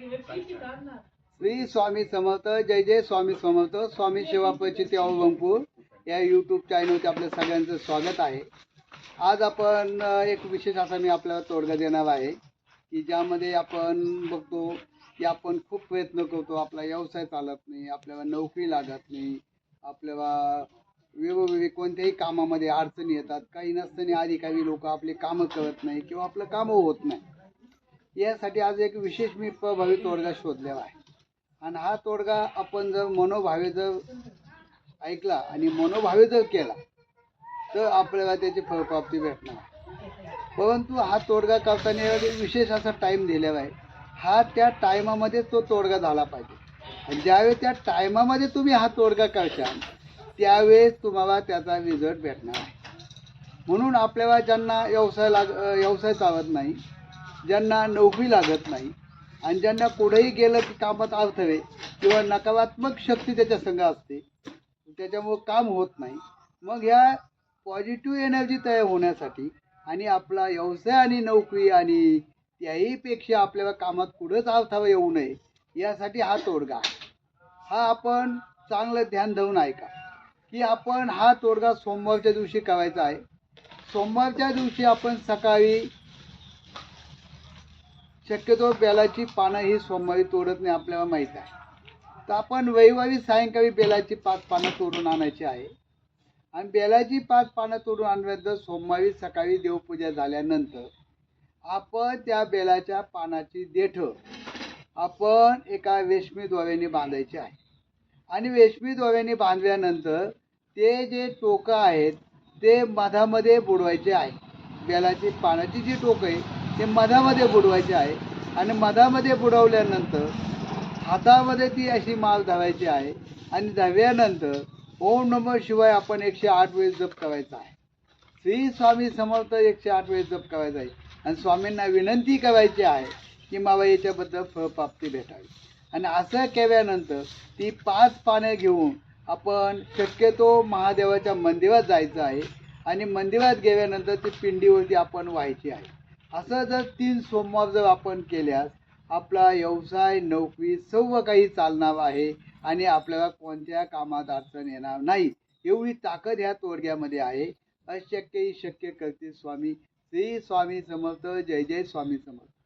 श्री स्वामी समर्थ जय जय स्वामी समर्थ स्वामी सेवा परिचिती अवलंपूर या यूट्यूब चॅनलवरती आपल्या सगळ्यांचं स्वागत आहे. आज आपण एक विशेष असा मी आपल्याला तोडगा देणार आहे की ज्यामध्ये आपण बघतो की आपण खूप प्रयत्न करतो आपला व्यवसाय चालत नाही आपल्याला नोकरी लागत नाही आपल्याला वेगवेगळे कोणत्याही कामामध्ये अडचणी येतात काही नसताना आधी काही लोक आपली कामं करत नाही किंवा आपलं कामं होत नाही. यासाठी आज एक विशेष मी प्रभावी तोडगा शोधलेला आहे. आणि हा तोडगा आपण जर मनोभावे जर ऐकला आणि मनोभावे जर केला तर आपल्याला त्याची फळप्राप्ती भेटणार. परंतु हा तोडगा करताना विशेष असा टाईम दिलेला आहे. हा त्या टायमामध्ये तो तोडगा झाला पाहिजे. आणि ज्यावेळेस त्या टायमामध्ये तुम्ही हा तोडगा करशाल त्यावेळेस तुम्हाला त्याचा रिझल्ट भेटणार आहे. म्हणून आपल्याला ज्यांना व्यवसाय लाग व्यवसाय चालत नाही ज्यांना नोकरी लागत नाही आणि ज्यांना पुढेही गेलं की कामात अडथळे किंवा नकारात्मक शक्ती त्याच्या संघ असते त्याच्यामुळं काम होत नाही. मग ह्या पॉझिटिव्ह एनर्जी तयार होण्यासाठी आणि आपला व्यवसाय आणि नोकरी आणि त्याहीपेक्षा आपल्याला कामात पुढंच अडथळा येऊ नये यासाठी हा तोडगा हा आपण चांगलं ध्यान देऊन ऐका की आपण हा तोडगा सोमवारच्या दिवशी करायचा आहे. सोमवारच्या दिवशी आपण सकाळी शक्यतो बेलाची पानं ही सोमवारी तोडत नाही आपल्याला माहीत आहे. तर आपण रविवारी सायंकाळी बेलाची पाच पानं तोडून आणायची आहे. आणि बेलाची पाच पानं तोडून आणल्यानंतर सोमवारी सकाळी देवपूजा झाल्यानंतर आपण त्या बेलाच्या पानाची देठं आपण एका रेशमी दोऱ्याने बांधायची आहे. आणि रेशमी दोऱ्याने बांधल्यानंतर ते जे टोकं आहेत ते मधामध्ये बुडवायचे आहे. बेलाची पानाची जी टोकं आहे ते मधामध्ये बुडवायचे आहे. आणि मधामध्ये बुडवल्यानंतर हातामध्ये ती अशी माल धरायची आहे. आणि धरल्यानंतर ओम नमः शिवाय आपण एकशे आठ वेळेस जप करायचा आहे. श्री स्वामी समर्थ एकशे आठ वेळेस जप करायचा आहे. आणि स्वामींना विनंती करायची आहे की मला याच्याबद्दल फळप्राप्ती भेटावी. आणि असं केल्यानंतर ती पाच पाने घेऊन आपण शक्यतो महादेवाच्या मंदिरात जायचं आहे. आणि मंदिरात गेल्यानंतर ती पिंडीवरती आपण व्हायची आहे. असं जर तीन सोमवार जर आपण केल्यास आपला व्यवसाय नोकरी सर्व काही चालणार आहे आणि आपल्याला कोणत्या कामात अडचण येणार नाही. एवढी ताकद ह्या तोडग्यामध्ये आहे. अशक्य ही शक्य करते स्वामी. श्री स्वामी समर्थ. जय जय स्वामी समर्थ.